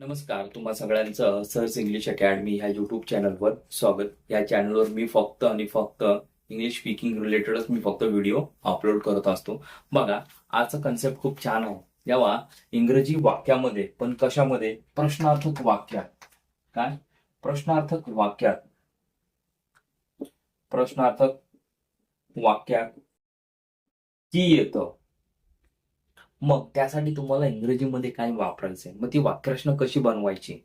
नमस्कार तुम्हा सगळ्यांचं सर्च इंग्लिश अकॅडमी ह्या युट्यूब चॅनलवर स्वागत. या चॅनलवर मी फक्त आणि फक्त इंग्लिश स्पीकिंग रिलेटेडच मी फक्त व्हिडिओ अपलोड करत असतो. बघा आजचा कन्सेप्ट खूप छान आहे. जेव्हा इंग्रजी वाक्यामध्ये पण कशामध्ये? प्रश्नार्थक वाक्यात. काय? प्रश्नार्थक वाक्यात. प्रश्नार्थक वाक्यात की येतं? मग त्यासाठी तुम्हाला इंग्रजीमध्ये काय वापरायचंय मग ती वाक्यरचना कशी बनवायची?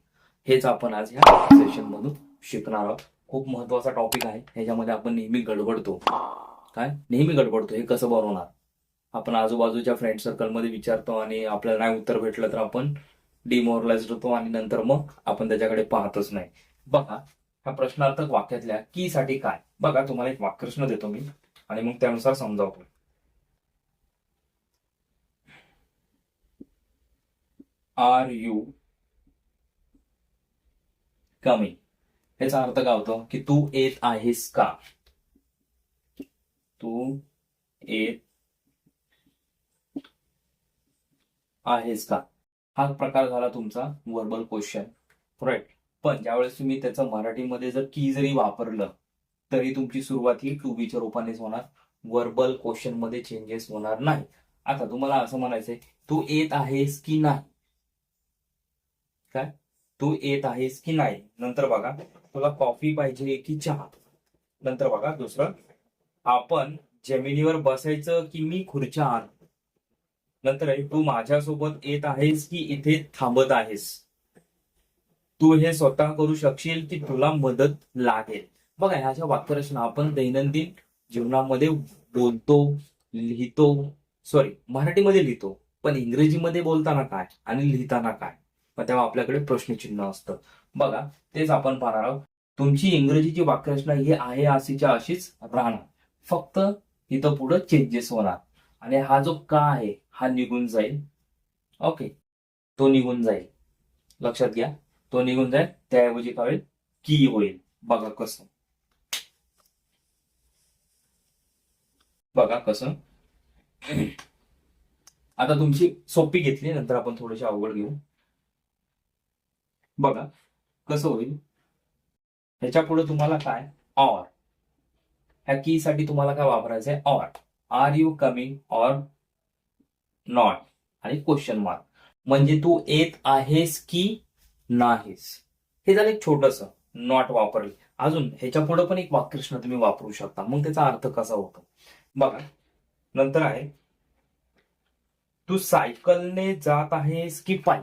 हेच आपण आज ह्या सेशन मधून शिकणार आहोत. खूप महत्त्वाचा टॉपिक आहे. ह्याच्यामध्ये आपण नेहमी गडबडतो. काय? नेहमी गडबडतो. हे कसं बनवणार? आपण आजूबाजूच्या फ्रेंड सर्कलमध्ये विचारतो आणि आपल्याला नाही उत्तर भेटलं तर आपण डिमोरलाइज होतो आणि नंतर मग आपण त्याच्याकडे पाहतच नाही. बघा ह्या प्रश्नार्थक वाक्यातल्या की साठी काय? बघा तुम्हाला एक वाक्यरचना देतो मी आणि मग त्यानुसार समजावतो. Are you. कमी. याचा अर्थ काय होतो? की तू येत आहेस का? तू येत आहेस का? हा प्रकार झाला तुमचा वर्बल क्वेश्चन राईट पण ज्यावेळेस तुम्ही त्याचं मराठीमध्ये जर की जरी वापरलं तरी तुमची सुरुवात ही टू बीच्या रूपानेच होणार. वर्बल क्वेश्चनमध्ये चेंजेस होणार नाही. आता तुम्हाला असं म्हणायचंय तू येत आहेस की नाही? काय? तू येत आहेस की नाही? नंतर बघा. तुला कॉफी पाहिजे की चहा? नंतर बघा दुसरं. आपण जमिनीवर बसायचं की मी खुर्च्या आण नंतर आहे तू माझ्यासोबत येत आहेस की इथे थांबत आहेस? तू हे स्वतः करू शकशील की तुला मदत लागेल? बघा ह्या ज्या वाक्यरचना आपण दैनंदिन जीवनामध्ये बोलतो लिहितो सॉरी मराठीमध्ये लिहितो पण इंग्रजीमध्ये बोलताना काय आणि लिहिताना काय? मग तेव्हा आपल्याकडे प्रश्नचिन्ह असतं. बघा तेच आपण पाहणार आहोत. तुमची इंग्रजीची वाक्यरचना ही आहे अशीच्या अशीच राहणार. फक्त इथं पुढं चेंजेस होणार. आणि हा जो का आहे हा निघून जाईल. ओके तो निघून जाईल. लक्षात घ्या. तो निघून जाईल. त्याऐवजी काय होईल? की होईल. बघा कसं. बघा कसं. आता तुमची सोपी घेतली नंतर आपण थोडीशी अवघड घेऊ. बघा कसं होईल? ह्याच्या पुढे तुम्हाला काय? ऑर. ह्या की साठी तुम्हाला काय वापरायचंय? Or. Are you coming or not आणि क्वेश्चन मार्क म्हणजे तू येत आहेस की नाहीस? हे झालं एक छोटस नॉट वापरले. अजून ह्याच्या पुढे पण एक वाक्यकृष्ण तुम्ही वापरू शकता. मग त्याचा अर्थ कसा होतो? बघा नंतर आहे. तू सायकलने जात आहेस की पायी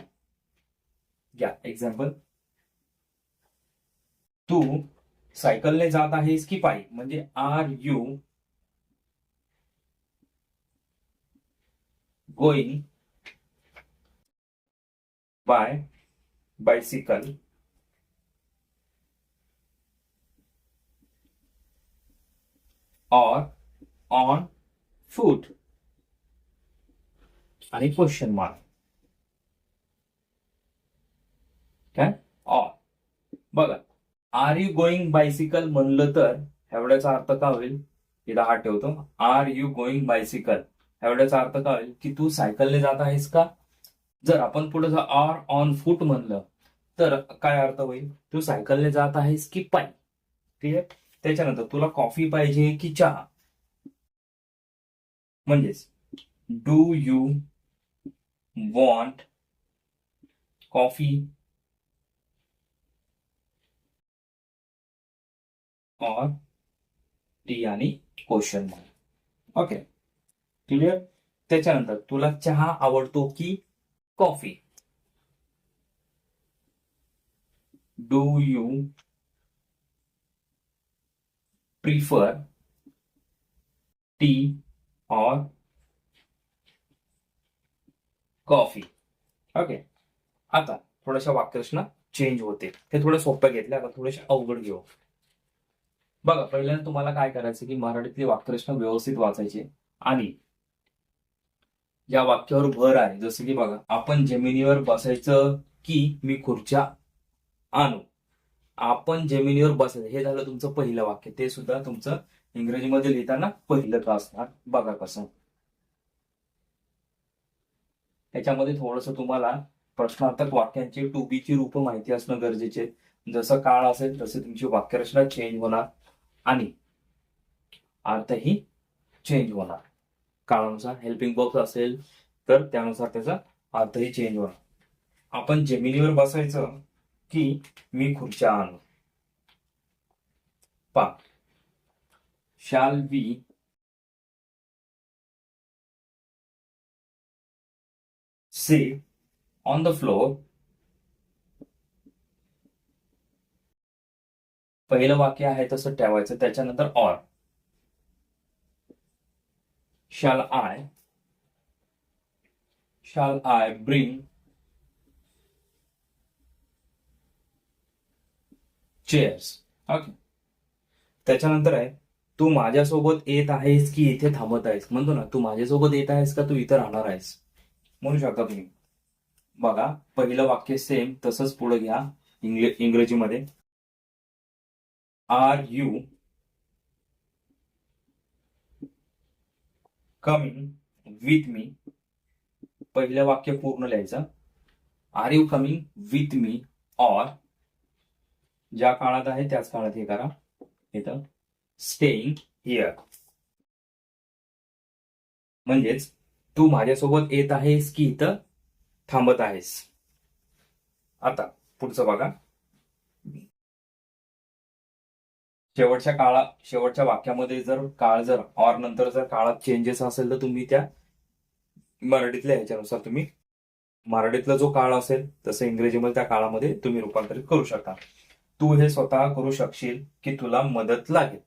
घ्या एक्झाम्पल तू सायकलने जात आहेस की पायी? म्हणजे are you going by bicycle or on foot आणि क्वेश्चन मार्क काय? ऑर बघा आर यू गोईंग बायसिकल म्हणलं तर एवढ्याचा अर्थ काय होईल? इथं हा ठेवतो. आर यू गोईंग बायसिकल एवढ्याचा अर्थ काय होईल? की तू सायकलने जात आहेस का? जर आपण पुढे जर आर ऑन फूट म्हणलं तर काय अर्थ होईल? तू सायकलने जात आहेस की पाय? ठीक आहे त्याच्यानंतर तुला कॉफी पाहिजे की चहा? म्हणजेच do you want coffee or tea आणि क्वेश्चन मार्क ओके क्लिअर त्याच्यानंतर तुला चहा आवडतो की coffee do you prefer tea or coffee okay आता थोड्याशा वाक्यरचना चेंज होते. ते थोडे सोपं घेतलं आता थोडेसे अवघड घेऊ. बघा पहिल्यांदा तुम्हाला काय करायचं की मराठीतली वाक्यरचना व्यवस्थित वाचायची. आणि या वाक्यावर भर आहे. जसं की बघा आपण जमिनीवर बसायचं की मी खुर्च्या आणू. आपण जमिनीवर बसायचं. हे झालं तुमचं पहिलं वाक्य. ते सुद्धा तुमचं इंग्रजीमध्ये लिहिताना पहिलं असणार. बघा कसं. त्याच्यामध्ये थोडस तुम्हाला प्रश्नार्थक वाक्यांची टू बी ची रूप माहिती असणं गरजेचे. जसं काळ असेल तसे तुमची वाक्यरचना चेंज होणार. आणि अर्थही चेंज होणार. काळानुसार हेल्पिंग बॉक्स असेल तर त्यानुसार त्याचा अर्थही चेंज होणार. आपण जमिनीवर बसायचं की मी खुर्च्या आणू. पा shall we sit on the floor पहिलं वाक्य आहे तसं ठेवायचं त्याच्यानंतर ऑर शाल आय शाल आय ब्रिंग चेअर्स ओके त्याच्यानंतर आहे तू माझ्यासोबत येत आहेस की इथे थांबत आहेस? म्हणतो ना तू माझ्यासोबत येत आहेस का? तू इथं राहणार आहेस. म्हणू शकता तुम्ही. बघा पहिलं वाक्य सेम तसंच पुढे घ्या इंग्रजीमध्ये. Are you coming with me. पहिलं वाक्य पूर्ण लिहायचं. Are you coming with me or. ज्या काळात आहे त्याच काळात हे करा. इथं. Staying here. म्हणजेच तू माझ्यासोबत येत आहेस की इथं थांबत आहेस? आता पुढचं बघा. शेवटच्या काळा शेवटच्या वाक्यामध्ये जर काळ जर ऑर नंतर जर काळात चेंजेस असेल तर तुम्ही त्या मराठीतल्या ह्याच्यानुसार तुम्ही मराठीतला जो काळ असेल तसं इंग्रजीमध्ये त्या काळामध्ये तुम्ही रूपांतरित करू शकता. तू हे स्वतः करू शकशील की तुला मदत लागेल.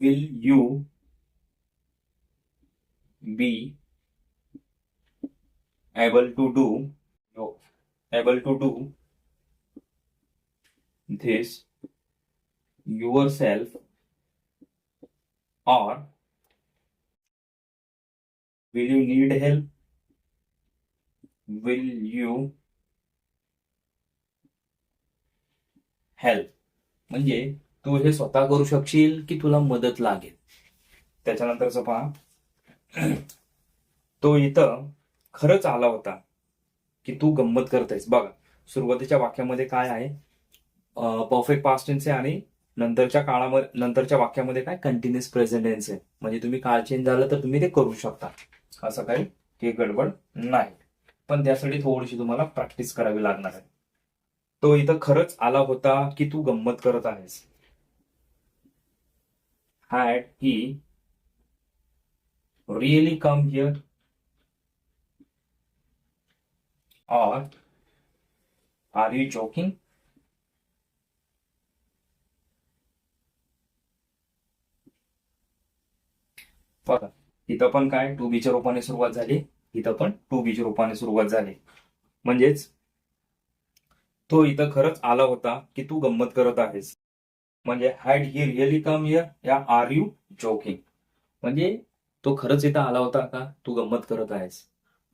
Will you be able to do able to do this yourself or will you need help? Will you help? म्हणजे तू हे स्वतः करू शकशील की तुला मदत लागेल? त्याच्यानंतरच पहा तो इथं खरंच आला होता की तू गंमत करतेस बघा सुरुवातीच्या वाक्यामध्ये काय आहे? परफेक्ट पास्ट टेन्स आहे आणि नंतरच्या काळामध्ये नंतरच्या वाक्यामध्ये काय? कंटिन्युअस प्रेझेंट टेन्स आहे. म्हणजे तुम्ही काळ चेंज झालं तर तुम्ही ते करू शकता. असं काही हे गडबड नाही. पण त्यासाठी थोडीशी तुम्हाला प्रॅक्टिस करावी लागणार आहे. तो इथं खरंच आला होता की तू गंमत करत आहेस? Had he really come here or are you joking बघा इथं पण काय? टू बीच्या रूपाने सुरुवात झाली. इथं पण टू बीच्या रूपाने सुरुवात झाली. म्हणजेच तो इथं खरंच आला होता की तू गंमत करत आहेस. म्हणजे had he really come here या आर यू जोकिंग म्हणजे तो खरंच इथं आला होता का? तू गंमत करत आहेस.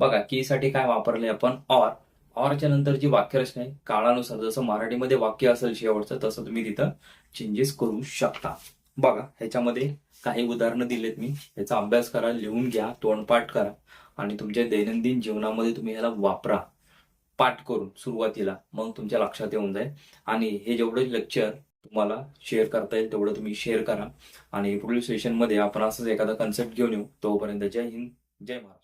बघा की साठी काय वापरले आपण? ऑर ऑरच्या नंतर जी वाक्यरचना आहे काळानुसार जसं मराठीमध्ये वाक्य असेल शेवटचं तसं तुम्ही तिथं चेंजेस करू शकता. बघा ह्याच्यामध्ये काही उदाहरणं दिलेत मी. याचा अभ्यास करा लिहून घ्या तोंडपाठ करा आणि तुमच्या दैनंदिन जीवनामध्ये तुम्ही ह्याला वापरा. पाठ करून सुरुवातीला मग तुमच्या लक्षात येऊन जाईल. आणि हे जेवढे लेक्चर तुम्हाला शेअर करता येईल तेवढं तुम्ही शेअर करा. आणि पुढील सेशनमध्ये आपण असंच एखादा कन्सेप्ट घेऊन येऊ. तोपर्यंत जय हिंद जय महाराज